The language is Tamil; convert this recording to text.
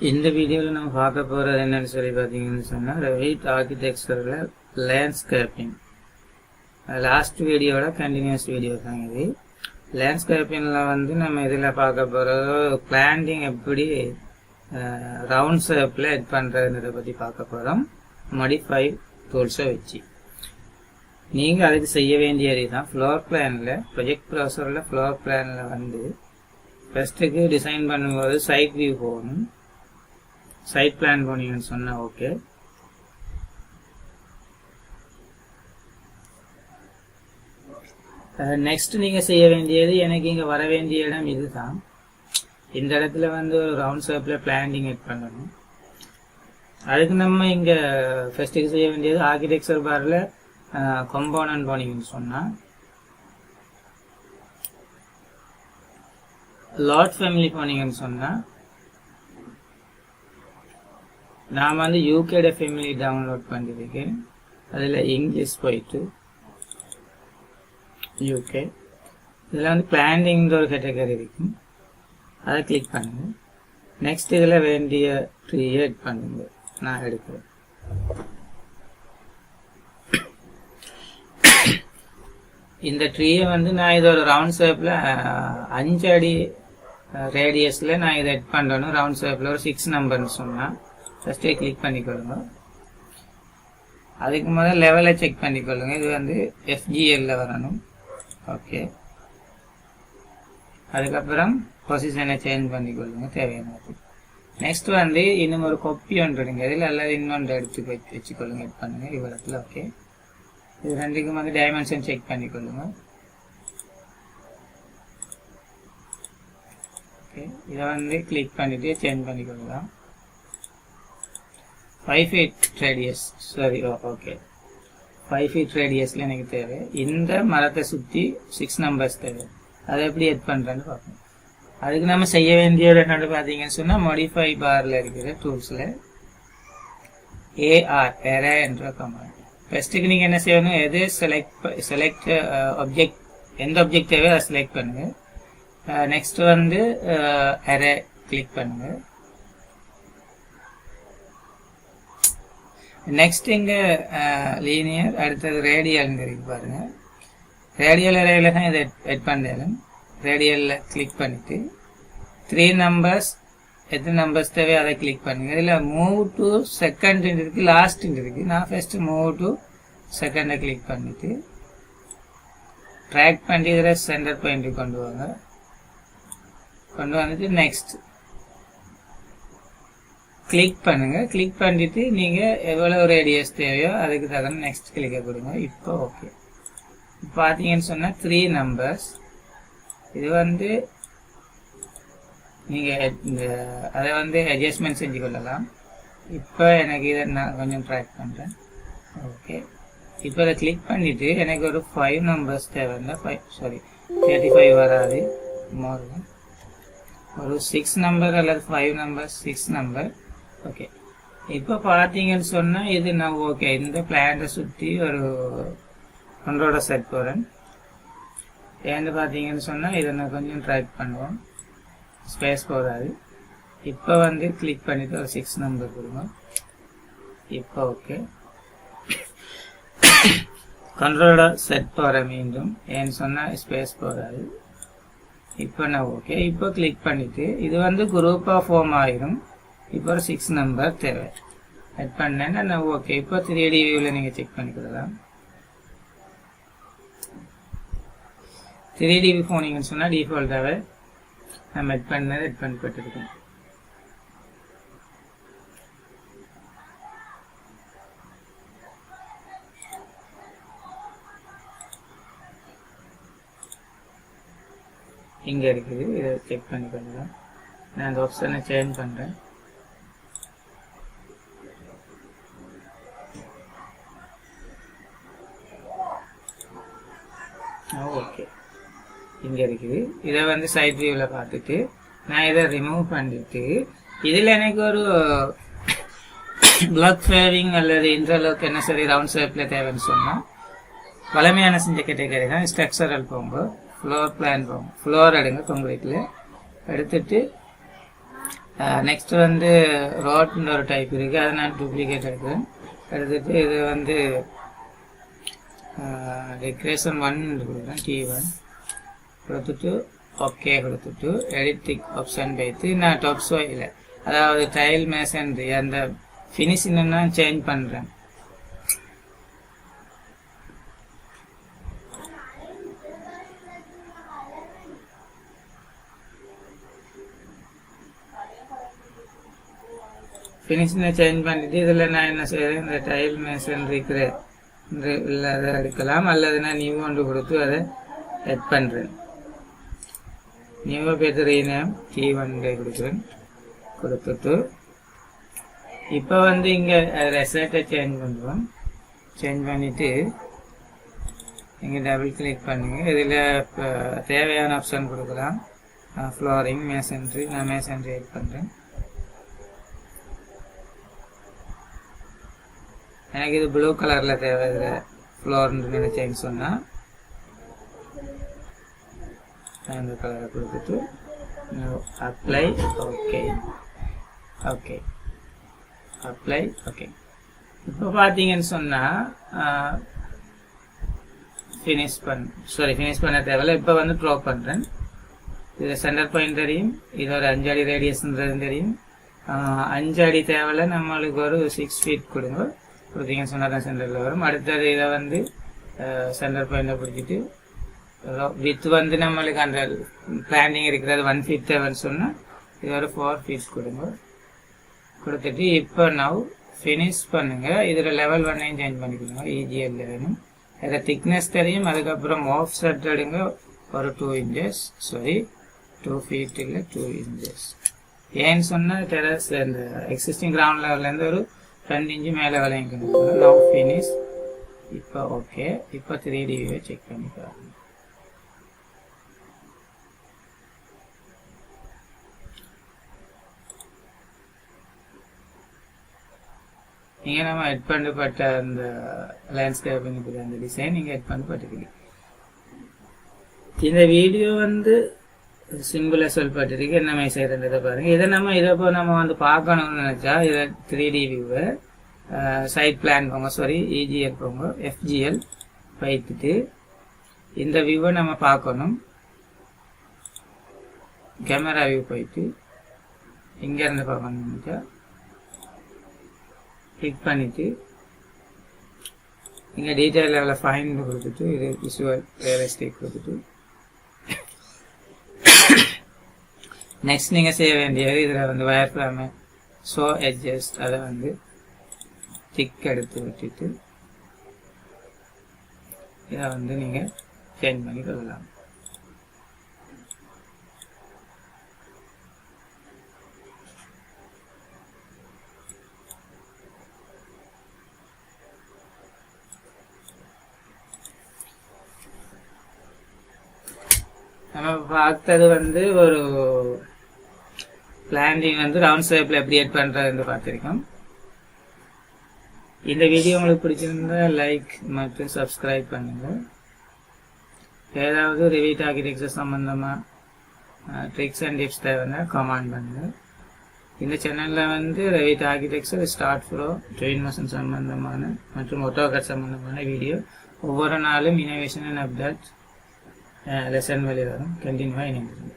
இந்த வீடியோவில் நம்ம பார்க்க போகிறது என்னென்னு சொல்லி பார்த்தீங்கன்னு சொன்னால் ரெவிட் ஆர்கிடெக்சரில் லேண்ட்ஸ்கேப்பிங் லாஸ்ட் வீடியோட கண்டினியூஸ் வீடியோ தான் இது. லேண்ட்ஸ்கேப்பிங்கில் வந்து நம்ம இதில் பார்க்க போகிறதோ பிளான்டிங் எப்படி ரவுண்ட் ஷேப்பில் எட் பண்ணுறதுன்றதை பற்றி பார்க்க போகிறோம் மடிஃபை டூல்ஸை வச்சு. நீங்கள் அதுக்கு செய்ய வேண்டியது தான் ஃப்ளோர் பிளானில் ப்ரொஜெக்ட் ப்ராசரில் ஃப்ளோர் பிளானில் வந்து ஃபஸ்ட்டுக்கு டிசைன் பண்ணும்போது சைட் வியூ போகணும். சைட் பிளான் போனீங்கன்னு சொன்னால் ஓகே நெக்ஸ்ட் நீங்கள் செய்ய வேண்டியது எனக்கு இங்கே வர வேண்டிய இடம் இதுதான். இந்த இடத்துல வந்து ஒரு ரவுண்ட் ஷேப்பில் பிளானிங் எட் பண்ணணும். அதுக்கு நம்ம இங்கே ஃபஸ்ட்டுக்கு செய்ய வேண்டியது ஆர்கிடெக்சர் பாரில் கம்போனன்ட் போனீங்கன்னு சொன்னால் லாட் ஃபேமிலி போனீங்கன்னு சொன்னால் நான் வந்து யூகேட ஃபேமிலி டவுன்லோட் பண்ணியிருக்கேன் அதில் இங்கிலீஷ் போயிட்டு யூகே இதில் வந்து பிளானிங்கிற ஒரு கேட்டகரி இருக்கும். அதை கிளிக் பண்ணுங்கள் நெக்ஸ்ட் இதில் வேண்டிய க்ரியேட் பண்ணுங்க. நான் எடுக்கிறேன். இந்த ட்ரீயை வந்து நான் இதோட ரவுண்ட் ஷேப்பில் அஞ்சு அடி ரேடியஸில் நான் இதை எட் பண்ணணும். ரவுண்ட் ஷேப்பில் ஒரு சிக்ஸ் நம்பர்னு சொன்னால் ஃபஸ்ட்டே கிளிக் பண்ணிக்கொள்ளுங்க அதுக்கு முதல்ல லெவலை செக் பண்ணிக்கொள்ளுங்க. இது வந்து எஃப்ஜிஎல்ல வரணும். ஓகே அதுக்கப்புறம் பொசிஷனை சேஞ்ச் பண்ணிக்கொள்ளுங்க. தேவையானது நெக்ஸ்ட் வந்து இன்னும் ஒரு கொப்பி ஒன்று எடுங்க. இதில் அல்லது இன்னொன்று எடுத்து வச்சு வச்சுக்கொள்ளுங்க. எட் பண்ணுங்க. இவ்வளோத்துல ஓகே இது ரெண்டுக்கும் வந்து டைமென்ஷன் செக் பண்ணிக்கொள்ளுங்க. ஓகே இதை வந்து கிளிக் பண்ணிவிட்டு சேஞ்ச் பண்ணிக்கொள்ளலாம். ஃபைவ் ஃபீட் ரேடியஸ் சரி ஓகே ஃபைவ் ஃபீட் ரேடியஸில் எனக்கு தேவை. இந்த மரத்தை சுற்றி சிக்ஸ் நம்பர்ஸ் தேவை. அதை எப்படி எட் பண்ணுறேன்னு பார்ப்போம். அதுக்கு நம்ம செய்ய வேண்டிய என்னென்னு பார்த்தீங்கன்னு சொன்னால் மாடிஃபை பாரில் இருக்கிற டூல்ஸில் ஏஆர் எரே என்ற கமாண்ட் ஃபஸ்ட்டுக்கு நீங்கள் என்ன செய்யணும்? எது செலக்ட் செலக்ட் ஆப்ஜெக்ட் எந்த ஆப்ஜெக்ட் தேவையோ அதை செலக்ட் பண்ணுங்கள் நெக்ஸ்ட் uh, வந்து uh, எரே கிளிக் பண்ணுங்கள் நெக்ஸ்ட் இங்கே லீனியர் அடுத்தது ரேடியல்ங்க இருக்கு பாருங்கள் ரேடியல் அரேல தான் இதை எட் பண்ணேன் ரேடியலில் கிளிக் பண்ணிவிட்டு த்ரீ நம்பர்ஸ் எத்தனை நம்பர்ஸ் தேவையோ அதை கிளிக் பண்ணுங்கள் இதில் மூவ் டு செகண்ட் இருக்குது லாஸ்ட்டுன்னு இருக்குது நான் ஃபஸ்ட்டு மூவ் டு செகண்டை கிளிக் பண்ணிவிட்டு ட்ராக் பண்ணி இதில் சென்டர் பாயிண்ட்டு கொண்டு வாங்க. கொண்டு வந்துட்டு நெக்ஸ்ட் கிளிக் பண்ணுங்க. கிளிக் பண்ணிட்டு நீங்க எவ்வளவு ரேடியஸ் தேவையோ அதுக்கு தகுந்த நெக்ஸ்ட் கிளிக்க கொடுங்க. இப்போ ஓகே பார்த்தீங்கன்னு சொன்னா த்ரீ நம்பர்ஸ் இது வந்து நீங்க இந்த அதை வந்து அட்ஜஸ்ட்மெண்ட் செஞ்சு கொள்ளலாம். இப்போ எனக்கு இதை நான் கொஞ்சம் ட்ராக் பண்றேன். ஓகே இப்போ அதை கிளிக் பண்ணிட்டு எனக்கு ஒரு ஃபைவ் நம்பர்ஸ் தேவைன்னா ஃபைவ் சாரி தேர்ட்டி ஃபைவ் வராது. மோர் ஒரு சிக்ஸ் நம்பர் அல்லது five number six number okay இப்போ பார்த்தீங்கன்னு சொன்னால் இது நான் ஓகே இந்த பிளான்ட்டை சுற்றி ஒரு ஒன்றோட செட் போகிறேன் ஏன்னு பார்த்தீங்கன்னு சொன்னால் இதை நான் கொஞ்சம் ட்ரை பண்ணுவோம். ஸ்பேஸ் போகாது. இப்போ வந்து கிளிக் பண்ணிவிட்டு ஒரு சிக்ஸ் நம்பர் கொடுங்க. இப்போ ஓகே கண்ட்ரோலோட செட் போகிறேன் மீண்டும். ஏன்னு சொன்னால் ஸ்பேஸ் போகாது. இப்போ நான் ஓகே இப்போ கிளிக் பண்ணிவிட்டு இது வந்து குரூப் ஆஃப் ஃபார்ம் ஆயிரும். இப்போ ஒரு சிக்ஸ் நம்பர் தேவை. ஆட் பண்ணேன்னா நான் ஓகே இப்போ த்ரீ டி வியூவில் நீங்கள் செக் பண்ணிக்கலாம் த்ரீ டி வியூ போனீங்கன்னு சொன்னால் டிஃபால்ட்டாகவே நம்ம எட் பண்ணது எட் பண்ணி இங்கே இருக்குது. இதை செக் பண்ணி பண்ணலாம் நான் அந்த ஆப்ஷனை சேஞ்ச் பண்ணுறேன் ஓகே இங்கே இருக்குது இதை வந்து சைட் வியூவில் பார்த்துட்டு நான் இதை ரிமூவ் பண்ணிட்டு இதில் எனக்கு ஒரு பிளாக் ஃபேவிங் அல்லது இன்டர்லோக் என்ன சரி ரவுண்ட் ஷேப்பில் தேவைன்னு சொன்னால் பழமையான செஞ்ச கேட்டகரி தான். ஸ்ட்ரக்சரல் போங்க ஃப்ளோர் பிளான் போங்க ஃப்ளோர் எடுங்க கொங்கிரீட்டில் எடுத்துட்டு நெக்ஸ்ட் வந்து ரோட்னு ஒரு டைப் இருக்குது அதை நான் டூப்ளிகேட் எடுக்கிறேன். எடுத்துட்டு இது வந்து டெக்கரேஷன் ஒன் கொடுக்குறேன் டி ஒன் கொடுத்துட்டு ஓகே கொடுத்துட்டு எடிட்டிக் ஆப்ஷன் வைத்து நான் டாப் இல்லை அதாவது டைல் மேசன்ரி அந்த ஃபினிஷிங் நான் சேஞ்ச் பண்ணுறேன் ஃபினிஷிங்கை சேஞ்ச் பண்ணிட்டு இதில் நான் என்ன செய்கிறேன் இந்த டைல் மேசன் இருக்கிற இல்லை அதை எடுக்கலாம். அல்லது நான் நியூ ஒன்று கொடுத்து அதை எட் பண்ணுறேன் நியூவை பேர் ரீநேம் கீ ஒன்று கொடுக்குறேன். கொடுத்துட்டு இப்போ வந்து இங்கே ரெசல்ட்டை சேஞ்ச் பண்ணுவோம் சேஞ்ச் பண்ணிவிட்டு இங்கே டபுள் கிளிக் பண்ணுங்கள் இதில் இப்போ தேவையான ஆப்ஷன் கொடுக்கலாம். ஃப்ளோரிங் மேசன்ட்ரி நான் மேசன்ட்ரி ஹெல்ப் பண்ணுறேன் எனக்கு இது ப்ளூ கலரில் தேவை இதில் ஃப்ளோர்னு நினைச்சேன்னு சொன்னால் இந்த கலரை கொடுத்துட்டு apply okay okay apply okay இப்போ பார்த்தீங்கன்னு சொன்னால் ஃபினிஷ் பண்ண சாரி ஃபினிஷ் பண்ண தேவையில்ல. இப்போ வந்து ட்ரா பண்ணுறேன் இது சென்டர் பாயிண்ட் தெரியும். இது ஒரு அஞ்சு அடி ரேடியஸ்ன்றது தெரியும். அஞ்சு அடி தேவையில்ல. நம்மளுக்கு ஒரு சிக்ஸ் ஃபீட் கொடுங்க. கொடுத்தீங்கன்னு சொன்னால் தான் சென்டரில் வரும். அடுத்தது இதை வந்து சென்டர் பாயிண்டை பிடிச்சிட்டு வித் வந்து நம்மளுக்கு அந்த பிளானிங் இருக்கிறது ஒன் ஃபிஃப்த் தேவைன்னு சொன்னால் இது ஒரு ஃபோர் பீஸ் கொடுங்க. கொடுத்துட்டு இப்போ நவ் ஃபினிஷ் பண்ணுங்க. இதில் லெவல் ஒன்னையும் சேஞ்ச் பண்ணிக்கணுங்க இஜிஎல் வேணும். அதில் திக்னஸ் தெரியும். அதுக்கப்புறம் ஆஃப் செட் எடுங்க. ஒரு two inches sorry two feet இல்லை டூ இன்ச்சஸ் ஏன்னு சொன்னால் டெரஸ் இந்த எக்ஸிஸ்டிங் கிரவுண்ட் லெவல்லேருந்து ஒரு ரெண்டு இன்ச்சு மேலே விளையாங்க. நவ் ஃபினிஷ் இப்போ ஓகே இப்போ த்ரீ டிவியை செக் பண்ணி இங்கே நம்ம எட் பண்ணப்பட்ட அந்த லேண்ட்ஸ்கேப்பிங் அந்த டிசைன் நீங்கள் எட் பண்ணப்பட்டிருக்கீங்க. இந்த வீடியோ வந்து சிம்பிளாக சொல்லப்பட்டிருக்கு. என்ன மாதிரி செய்கிறன்றதை பாருங்கள் இதை நம்ம இதை இப்போ நம்ம வந்து பார்க்கணும்னு நினச்சா இதை த்ரீ டி வியூவை சைட் பிளான் போங்க சாரி இஜிஎல் போங்க எஃப்ஜிஎல் வைத்துட்டு இந்த வியூவை நம்ம பார்க்கணும். கேமரா வியூ போயிட்டு இங்கேருந்து பார்க்கணும் நினச்சா. கிளிக் பண்ணிவிட்டு இங்கே டீட்டெயில் லெவலில் ஃபைன் கொடுத்துட்டு இது விசுவல் ரியலிஸ்டிக் கொடுத்துட்டு. நெக்ஸ்ட் நீங்கள் செய்ய வேண்டியது இதில் வந்து வயர் ஃப்ராமு ஸோ எட்ஜஸ் அதை வந்து டிக் எடுத்து விட்டுட்டு இதை வந்து நீங்கள் சேஞ்ச் பண்ணி கொள்ளலாம் நம்ம பார்த்தது வந்து ஒரு பிளான்டிங் வந்து ரவுண்ட் ஷேப்ல எப்படி எட் பண்றதுன்னு பார்த்துருக்கோம். இந்த வீடியோ உங்களுக்கு பிடிச்சிருந்தா லைக் மற்றும் சப்ஸ்கிரைப் பண்ணுங்க. ஏதாவது ரிவீட் ஆர்கிடெக்சர் சம்பந்தமா ட்ரிக்ஸ் அண்ட் டிப்ஸ் தேவைன்னா கமெண்ட் பண்ணுங்க. இந்த சேனலில் வந்து Revit architecture start flow train motion சம்பந்தமான மற்றும் ஒட்டோகட் சம்பந்தமான வீடியோ ஒவ்வொரு நாளும் innovation and update lesson value continue in